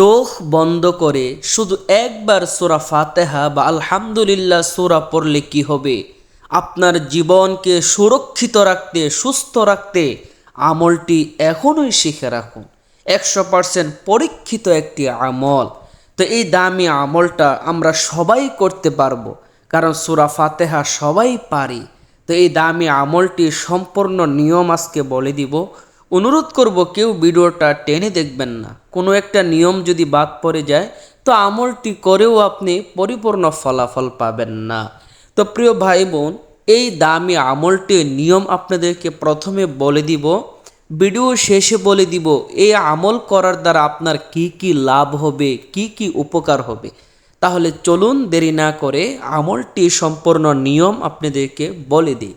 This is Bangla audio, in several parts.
চোখ বন্ধ করে শুধু একবার সোরা ফাতেহা বা আলহামদুলিল্লাহ সোরা পড়লে কি হবে? আপনার জীবনকে সুরক্ষিত রাখতে, সুস্থ রাখতে আমলটি এখনই শিখে রাখুন। একশো পার্সেন্ট পরীক্ষিত একটি আমল। তো এই দামি আমলটা আমরা সবাই করতে পারব, কারণ সুরা ফাতেহা সবাই পারি। তো এই দামি আমলটি সম্পূর্ণ নিয়ম আজকে বলে দিব। অনুরোধ করব কেউ ভিডিওটা টেনে দেখবেন না। কোনো একটা নিয়ম যদি বাদ পড়ে যায়, তো আমলটি করেও আপনি পরিপূর্ণ ফলাফল পাবেন না। তো প্রিয় ভাই বোন এই দামি আমলটির নিয়ম আপনাদেরকে প্রথমে বলে দিব, ভিডিও শেষে বলে দিব, এই আমল করার দ্বারা আপনার কি কি লাভ হবে, কি কি উপকার হবে। তাহলে চলুন দেরি না করে আমলটি সম্পূর্ণ নিয়ম আপনাদেরকে বলে দিই।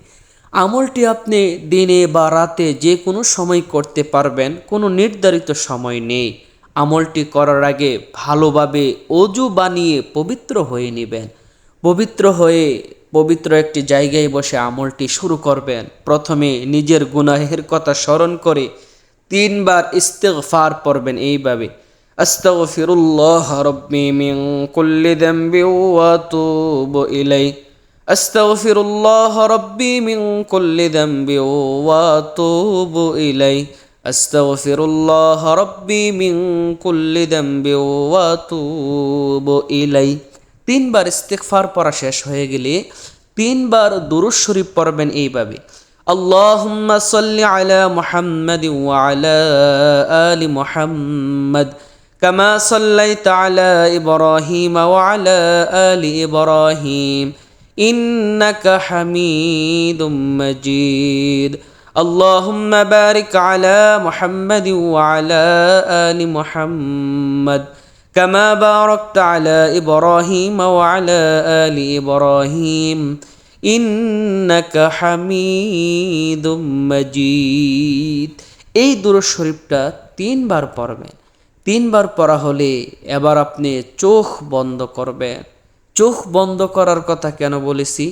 আমলটি আপনি দিনে বা রাতে যে কোনো সময় করতে পারবেন, কোনো নির্ধারিত সময় নেই। আমলটি করার আগে ভালোভাবে অজু বানিয়ে পবিত্র হয়ে নেবেন। পবিত্র হয়ে পবিত্র একটি জায়গায় বসে আমলটি শুরু করবেন। প্রথমে নিজের গুনাহের কথা স্মরণ করে তিনবার ইস্তেগফার পড়বেন এইভাবে। আস্তাগফিরুল্লাহ রব্বি মিন কুল্লি যামবি ওয়া আতুবু ইলাই আস্তাগফিরুল্লাহ রব্বি মিন কুল্লি যামবি ওয়া আতুবু ইলাই আস্তাগফিরুল্লাহ রব্বি মিন কুল্লি যামবি ওয়া আতুবু ইলাই তিনবার ইস্তেগফার পড়া শেষ হয়ে গেলে তিনবার দুরুদ শরীফ পড়বেন এইভাবে اللهم صل على محمد وعلى آل محمد كما صليت على إبراهيم وعلى آل إبراهيم إنك حميد مجيد اللهم بارك على محمد وعلى آل محمد كما باركت على إبراهيم وعلى آل إبراهيم إنك حميد مجيد এই দুরূদ শরীফটা তিনবার পড়বেন তিনবার পড়া হলে এবার আপনি চোখ বন্ধ করবেন চোখ বন্ধ করার কথা কেন বলেছি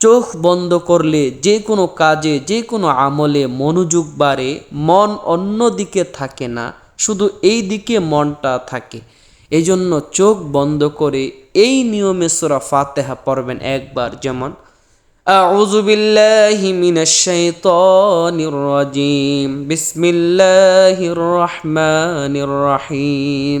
চোখ বন্ধ করলে যে কোনো কাজে যে কোনো আমলে মনোযোগ বাড়ে মন অন্য দিকে থাকে না শুধু এই দিকে মনটা থাকে এই জন্য চোখ বন্ধ করে এই নিয়মে সুরা ফাতেহা পড়বেন একবার যেমন أعوذ بالله من الشيطان الرجيم بسم الله الرحمن الرحيم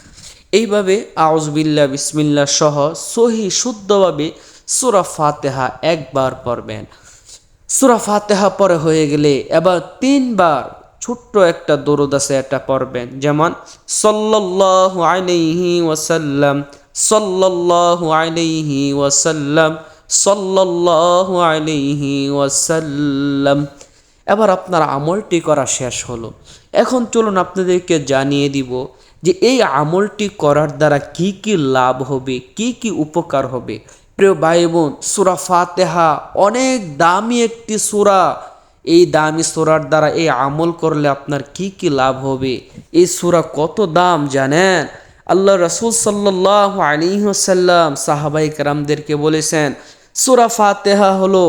এইভাবে আউজবিল্লা বিসমিল্লা সহ সহি শুদ্ধভাবে সুরা ফাতেহা একবার পড়বেন। সুরা ফাতেহা পরে হয়ে গেলে এবার তিনবার ছোট্ট একটা দরুদ আছে এটা পড়বেন। যেমন, সল্লাল্লাহু আলাইহি ওয়াসাল্লাম, সল্লাল্লাহু আলাইহি ওয়াসাল্লাম, সল্লাল্লাহু আলাইহি ওয়াসাল্লাম। এবার আপনার আমলটি করা শেষ হলো। এখন চলুন আপনাদেরকে জানিয়ে দিব যে এই আমলটি করার দ্বারা কি কি লাভ হবে, কি কি উপকার হবে। প্রিয় ভাই বোন, সুরা ফাতেহা অনেক দামি একটি সুরা। এই দামি সুরার দ্বারা এই আমল করলে আপনার কি কি লাভ হবে? এই সুরা কত দাম জানেন? আল্লাহ রসুল সাল্লাহ আলিহাসাল্লাম সাহাবাই কারামদেরকে বলেছেন, সুরা ফাতেহা হলো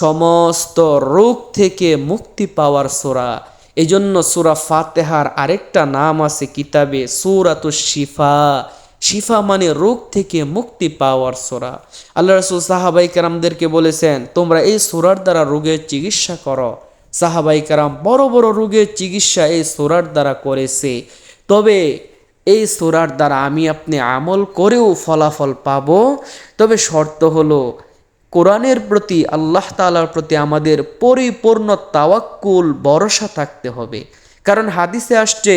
সমস্ত রোগ থেকে মুক্তি পাওয়ার সোরা। এই জন্য সুরা ফাতেহার আরেকটা নাম আছে কিতাবে সুরাত শিফা। শিফা মানে রোগ থেকে মুক্তি পাওয়ার সোরা। আল্লাহ রসুল সাহাবাই কারামদেরকে বলেছেন, তোমরা এই সোরার দ্বারা রোগের চিকিৎসা করো। সাহাবাই কারাম বড় বড় রোগের চিকিৎসা এই সোরার দ্বারা করেছে। তবে এই সোরার দ্বারা আমি আপনি আমল করেও ফলাফল পাব। তবে শর্ত হলো কোরআনের প্রতি, আল্লাহ তালার প্রতি আমাদের পরিপূর্ণ তাওয়াক্কুল, ভরসা থাকতে হবে। কারণ হাদিসে আসছে,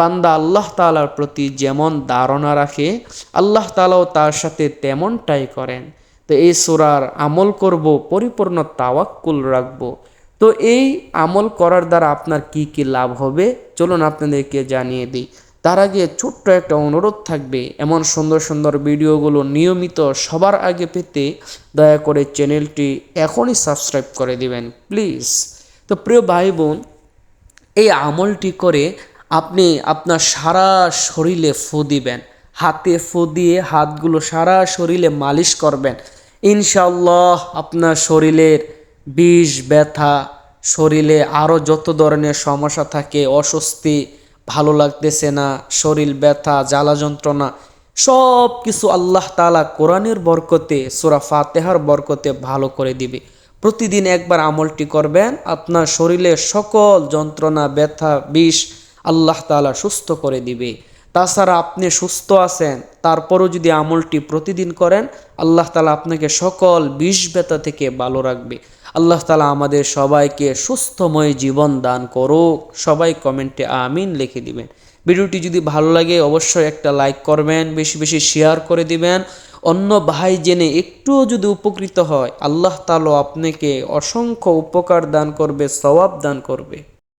বান্দা আল্লাহ তালার প্রতি যেমন ধারণা রাখে, আল্লাহ তালাও তার সাথে তেমনটাই করেন। তো এই সোরার আমল করব, পরিপূর্ণ তাওয়াক্কুল রাখব। তো এই আমল করার দ্বারা আপনার কি কি লাভ হবে? চলুন আপনাদেরকে জানিয়ে দিই। তার আগে ছোট্ট একটা অনুরোধ থাকবে, এমন সুন্দর সুন্দর ভিডিওগুলো নিয়মিত সবার আগে পেতে দয়া করে চ্যানেলটি এখনই সাবস্ক্রাইব করে দিবেন, প্লিজ। তো প্রিয় ভাই বোন এই আমলটি করে আপনি আপনার সারা শরীরে ফু দিবেন, হাতে ফু দিয়ে হাতগুলো সারা শরীরে মালিশ করবেন। ইনশাল্লাহ আপনার শরীরের বিষ, ব্যথা, শরীরে আরও যত ধরনের সমস্যা থাকে, অস্বস্তি ভালো লাগতেছে না, শরীর ব্যথা, জ্বালা যন্ত্রণা সব কিছু আল্লাহ তালা কোরআনের বরকতে, সুরা ফাতেহার বরকতে ভালো করে দিবে। প্রতিদিন একবার আমলটি করবেন, আপনার শরীরের সকল যন্ত্রণা, ব্যথা, বিষ আল্লাহ তালা সুস্থ করে দিবে। তাছাড়া আপনি সুস্থ আছেন, তারপরও যদি আমলটি প্রতিদিন করেন, আল্লাহ তালা আপনাকে সকল বিষ ব্যথা থেকে ভালো রাখবে। আল্লাহ তালা আমাদের সবাইকে সুস্থময় জীবন দান করুক। সবাই কমেন্টে আমিন লিখে দিবেন। ভিডিওটি যদি ভালো লাগে অবশ্যই একটা লাইক করবেন, বেশি বেশি শেয়ার করে দিবেন। অন্য ভাই জেনে একটুও যদি উপকৃত হয়, আল্লাহ তালা আপনাকে অসংখ্য উপকার দান করবে, সওয়াব দান করবে।